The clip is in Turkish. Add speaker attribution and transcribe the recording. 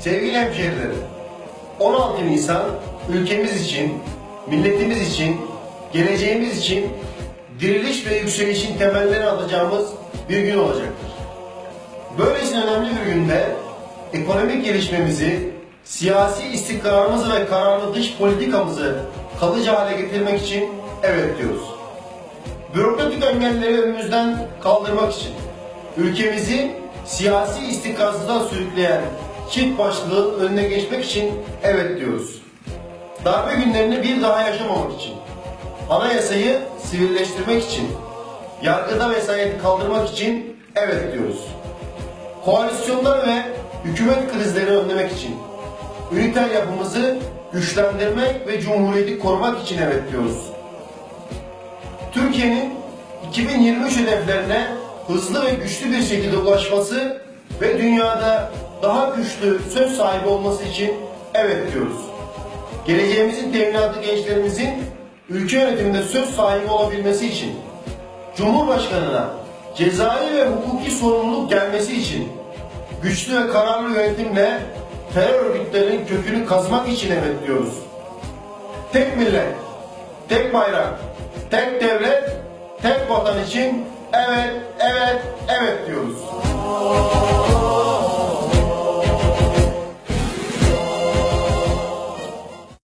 Speaker 1: Sevgili hemşehrilerim, 16 Nisan ülkemiz için, milletimiz için, geleceğimiz için diriliş ve yükselişin temellerini atacağımız bir gün olacaktır. Böylesine önemli bir günde ekonomik gelişmemizi, siyasi istikrarımızı ve kararlı dış politikamızı kalıcı hale getirmek için evet diyoruz. Bürokratik engelleri önümüzden kaldırmak için, ülkemizi siyasi istikrarsızlığa sürükleyen çift başlılığın önüne geçmek için evet diyoruz. Darbe günlerini bir daha yaşamamak için, anayasayı sivilleştirmek için, yargıda vesayeti kaldırmak için evet diyoruz. Koalisyonlar ve hükümet krizleri önlemek için, üniter yapımızı güçlendirmek ve cumhuriyeti korumak için evet diyoruz. Türkiye'nin 2023 hedeflerine hızlı ve güçlü bir şekilde ulaşması ve dünyada daha güçlü söz sahibi olması için evet diyoruz. Geleceğimizin teminatı gençlerimizin ülke yönetiminde söz sahibi olabilmesi için, Cumhurbaşkanına cezai ve hukuki sorumluluk gelmesi için, güçlü ve kararlı yönetimle terör örgütlerinin kökünü kazmak için evet diyoruz. Tek millet, tek bayrak, tek devlet, tek vatan için evet, evet, evet diyoruz.